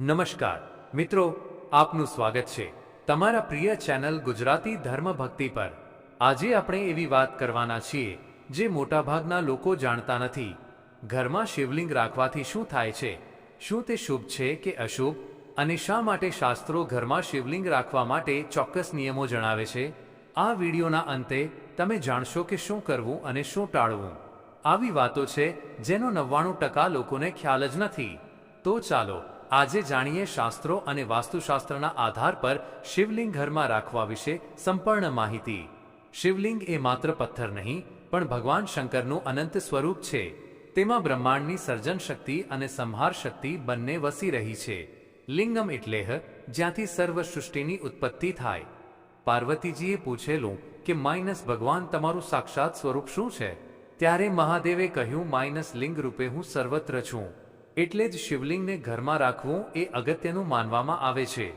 નમસ્કાર. મિત્રો, આપનું સ્વાગત છે. તમારા પ્રિય ચેનલ ગુજરાતી ધર્મ ભક્તિ પર. આજે આપણે એવી વાત કરવાના છીએ, જે મોટાભાગના લોકો જાણતા નથી. ઘરમાં શિવલિંગ રાખવાથી શું થાય છે? શું તે શુભ છે કે અશુભ? અને શા માટે શાસ્ત્રો ઘરમાં શિવલિંગ રાખવા માટે ચોક્કસ નિયમો જણાવે છે? આ વિડીયોના અંતે તમે જાણશો કે શું કરવું અને શું ટાળવું. આવી વાતો છે, જેનો નવ્વાણું ટકા લોકોને ખ્યાલ જ નથી. તો ચાલો આજે જાણીએ શાસ્ત્રો અને વાસ્તુશાસ્ત્રના આધાર પર શિવલિંગ ઘરમાં રાખવા વિશે સંપૂર્ણ માહિતી. શિવલિંગ એ માત્ર પથ્થર નહીં, પણ ભગવાન શંકરનું અનંત સ્વરૂપ છે. તેમાં બ્રહ્માંડની સર્જન શક્તિ અને સંહાર શક્તિ બંને વસી રહી છે. લિંગમ એટલે હ, જ્યાંથી સર્વ સૃષ્ટિની ઉત્પત્તિ થાય. પાર્વતીજીએ પૂછેલું કે માઇનસ ભગવાન તમારું સાક્ષાત સ્વરૂપ શું છે? ત્યારે મહાદેવે કહ્યું, માઇનસ લિંગ રૂપે હું સર્વત્ર છું. એટલે જ શિવલિંગને ઘરમાં રાખવું એ અગત્યનું માનવામાં આવે છે.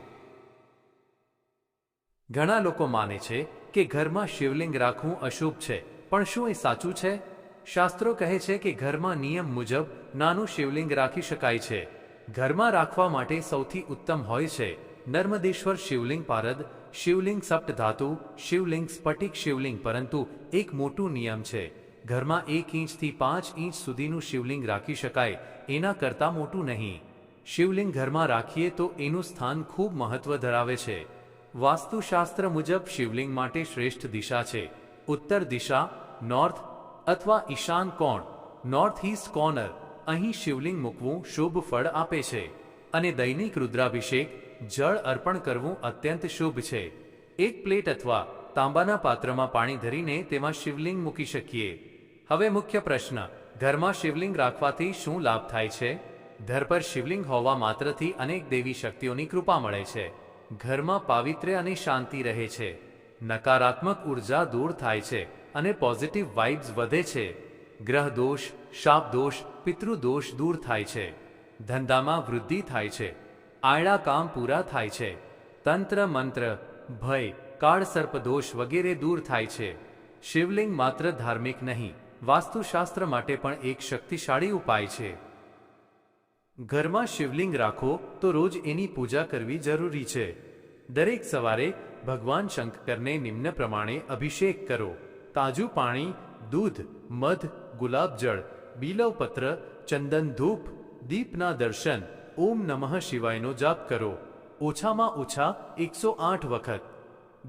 ઘણા લોકો માને છે કે ઘરમાં શિવલિંગ રાખવું અશુભ છે, પણ શું એ સાચું છે? શાસ્ત્રો કહે છે કે ઘરમાં નિયમ મુજબ નાનું શિવલિંગ રાખી શકાય છે. ઘરમાં રાખવા માટે સૌથી ઉત્તમ હોય છે નર્મદેશ્વર શિવલિંગ પારદ, શિવલિંગ સપ્ત ધાતુ શિવલિંગ સ્ફટિક શિવલિંગ, પરંતુ એક મોટું નિયમ છે. ઘરમાં એક ઇંચથી પાંચ ઇંચ સુધીનું શિવલિંગ રાખી શકાય, એના કરતાં મોટું નહીં. શિવલિંગ ઘરમાં રાખીએ તો એનું સ્થાન ખૂબ મહત્વ ધરાવે છે. વાસ્તુશાસ્ત્ર મુજબ શિવલિંગ માટે શ્રેષ્ઠ દિશા છે. ઉત્તર દિશા, નોર્થ અથવા ઈશાન કોણ, નોર્થ ઇસ્ટ કોર્નર, અહીં શિવલિંગ મૂકવું શુભ ફળ આપે છે. અને દૈનિક રુદ્રાભિષેક, જળ અર્પણ કરવું અત્યંત શુભ છે. એક પ્લેટ અથવા તાંબાના પાત્રમાં પાણી ધરીને તેમાં શિવલિંગ મૂકી શકીએ. હવે મુખ્ય પ્રશ્ન, ઘરમાં શિવલિંગ રાખવાથી શું લાભ થાય છે? ઘર પર શિવલિંગ હોવા માત્રથી અનેક દેવી શક્તિઓની કૃપા મળે છે. ઘરમાં પાવિત્ર્ય અને શાંતિ રહે છે. નકારાત્મક ઊર્જા દૂર થાય છે અને પોઝિટિવ વાઇબ્સ વધે છે. ગ્રહ દોષ, શાપ દોષ પિતૃદોષ દૂર થાય છે. ધંધામાં વૃદ્ધિ થાય છે. આયડા કામ પૂરા થાય છે. તંત્ર મંત્ર, ભય કાળ સર્પદોષ વગેરે દૂર થાય છે. શિવલિંગ માત્ર ધાર્મિક નહીં વાસ્તુશાસ્ત્ર માટે પણ એક શક્તિશાળી ઉપાય છે. ઘરમાં શિવલિંગ રાખો તો રોજ એની પૂજા કરવી જરૂરી છે. દરેક સવારે ભગવાન શંકરને નિમ્ન પ્રમાણે અભિષેક કરો. તાજું પાણી, દૂધ, મધ, ગુલાબજળ, બીલવપત્ર, ચંદન ધૂપ, દીપના દર્શન, ઓમ નમઃ શિવાયનો જાપ કરો. ઓછામાં ઓછા એકસો આઠ વખત.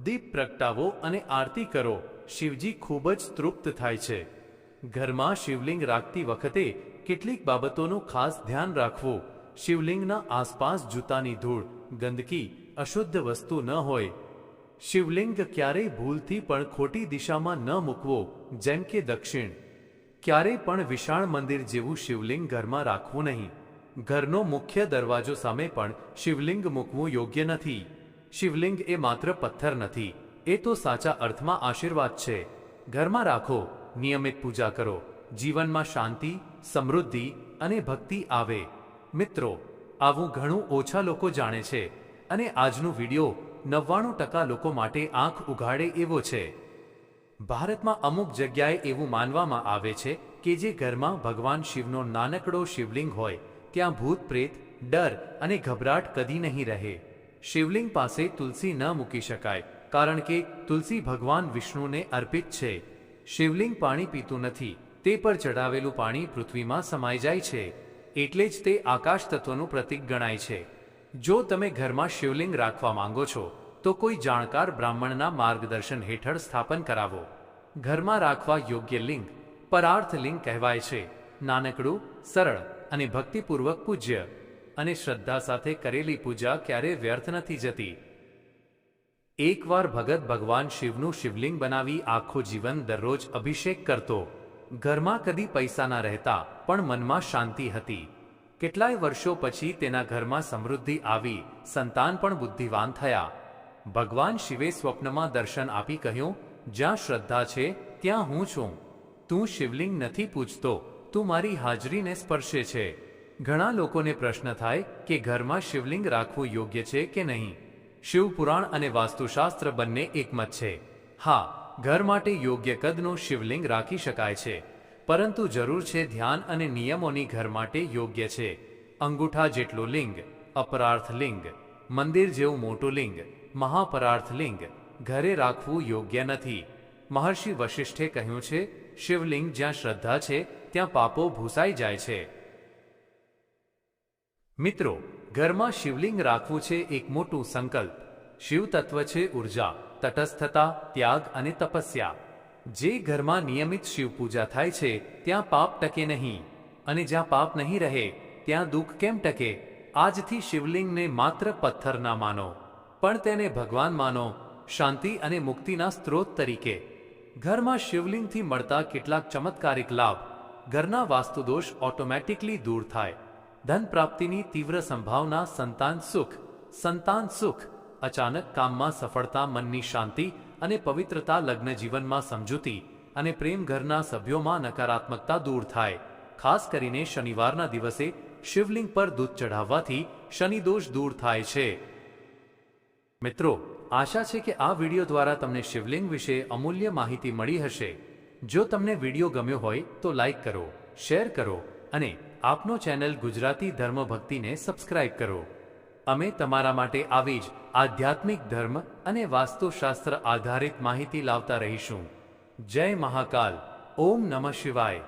દીપ પ્રગટાવો અને આરતી કરો. શિવજી ખૂબ જ તૃપ્ત થાય છે. ઘરમાં શિવલિંગ રાખતી વખતે કેટલીક બાબતોનું ખાસ ધ્યાન રાખવું. શિવલિંગના આસપાસ જૂતાની ધૂળ, ગંદકી, અશુદ્ધ વસ્તુ ન હોય. શિવલિંગ ક્યારેય ભૂલથી પણ ખોટી દિશામાં ન મૂકવો, જેમ કે દક્ષિણ. ક્યારેય પણ વિશાળ મંદિર જેવું શિવલિંગ ઘરમાં રાખવું નહીં. ઘરનો મુખ્ય દરવાજો સામે પણ શિવલિંગ મૂકવું યોગ્ય નથી. શિવલિંગ એ માત્ર પથ્થર નથી, એ તો સાચા અર્થમાં આશીર્વાદ છે. ઘરમાં રાખો. નિયમિત પૂજા કરો. જીવનમાં શાંતિ, સમૃદ્ધિ અને ભક્તિ આવે. મિત્રો, આવું ઘણું ઓછા લોકો જાણે છે અને આજનો વિડિયો નવ્વાણું ટકા લોકો માટે આંખ ઉઘાડે એવો છે. ભારતમાં અમુક જગ્યાએ એવું માનવામાં આવે છે કે જે ઘરમાં ભગવાન શિવનો નાનકડો શિવલિંગ હોય, ત્યાં ભૂત પ્રેત, ડર અને ગભરાટ કદી નહીં રહે. શિવલિંગ પાસે તુલસી ન મૂકી શકાય, કારણ કે તુલસી ભગવાન વિષ્ણુને અર્પિત છે. શિવલિંગ પાણી પીતું નથી, તે પર ચડાવેલું પાણી પૃથ્વીમાં સમાઈ જાય છે, એટલે જ તે આકાશ તત્વનું પ્રતીક ગણાય છે. જો તમે ઘરમાં શિવલિંગ રાખવા માંગો છો, તો કોઈ જાણકાર બ્રાહ્મણના માર્ગદર્શન હેઠળ સ્થાપન કરાવો. ઘરમાં રાખવા યોગ્ય લિંગ, પરાર્થ લિંગ કહેવાય છે, નાનકડું, સરળ અને ભક્તિપૂર્વક પૂજ્ય અને શ્રદ્ધા સાથે કરેલી પૂજા ક્યારે વ્યર્થ નથી જતી. એકવાર ભગત ભગવાન શિવનું શિવલિંગ બનાવી આખું જીવન દરરોજ અભિષેક કરતો. ઘરમાં કદી પૈસા ના રહેતા, પણ મનમાં શાંતિ હતી. કેટલાય વર્ષો પછી તેના ઘરમાં સમૃદ્ધિ આવી, સંતાન પણ બુદ્ધિવાન થયા. ભગવાન શિવે સ્વપ્નમાં દર્શન આપી કહ્યું, જ્યાં શ્રદ્ધા છે, ત્યાં હું છું. તું શિવલિંગ નથી પૂછતો તું મારી હાજરીને સ્પર્શે છે. ઘણા લોકોને પ્રશ્ન થાય કે ઘરમાં શિવલિંગ રાખવું યોગ્ય છે કે નહીં? શિવપુરાણ અને વાસ્તુશાસ્ત્ર બંને એકમત છે. હા, ઘર માટે યોગ્ય કદનું શિવલિંગ રાખી શકાય છે, પરંતુ જરૂર છે ધ્યાન અને નિયમોની ઘર માટે યોગ્ય છે. અંગૂઠા જેટલું લિંગ, અપરાર્થ લિંગ, મંદિર જેવું મોટું લિંગ, મહાપરાર્થ લિંગ, ઘરે રાખવું યોગ્ય નથી. મહર્ષિ વશિષ્ઠે કહ્યું છે, શિવલિંગ જ્યાં શ્રદ્ધા છે, ત્યાં પાપો ભૂસાઈ જાય છે. મિત્રો ઘરમાં શિવલિંગ રાખવું છે એક મોટું સંકલ્પ. શિવ તત્વ છે ઊર્જા, તટસ્થતા, ત્યાગ અને તપસ્યા. જે ઘરમાં નિયમિત શિવ પૂજા થાય છે, ત્યાં પાપ ટકે નહીં. અને જ્યાં પાપ નહીં રહે, ત્યાં દુઃખ કેમ ટકે? આજથી શિવલિંગને માત્ર પથ્થર ના માનો. પણ તેને ભગવાન માનો, શાંતિ અને મુક્તિના સ્ત્રોત તરીકે. ઘરમાં શિવલિંગથી મળતા કેટલાક ચમત્કારિક લાભ. ઘરના વાસ્તુદોષ ઓટોમેટિકલી દૂર થાય. ધન પ્રાપ્તિની તીવ્ર સંભાવના, સંતાન સુખ. સંતાન સુખ. અચાનક કામમાં સફળતા, મનની શાંતિ અને પવિત્રતા લગ્ન જીવનમાં સમજૂતી અને પ્રેમ ઘરના સભ્યોમાં નકારાત્મકતા દૂર થાય. ખાસ કરીને શનિવારના દિવસે શિવલિંગ પર દૂધ ચઢાવવાથી શનિદોષ દૂર થાય છે. મિત્રો, આશા છે કે આ વિડિયો દ્વારા તમને શિવલિંગ વિશે અમૂલ્ય માહિતી મળી હશે. જો તમને વિડિયો ગમ્યો હોય તો લાઈક કરો, શેર કરો અને આપનો ચેનલ ગુજરાતી ધર્મ ભક્તિને સબસ્ક્રાઇબ કરો. અમે તમારા માટે આવી જ આધ્યાત્મિક ધર્મ અને વાસ્તુશાસ્ત્ર આધારિત માહિતી લાવતા રહીશું. જય મહાકાલ. ઓમ નમઃ શિવાય.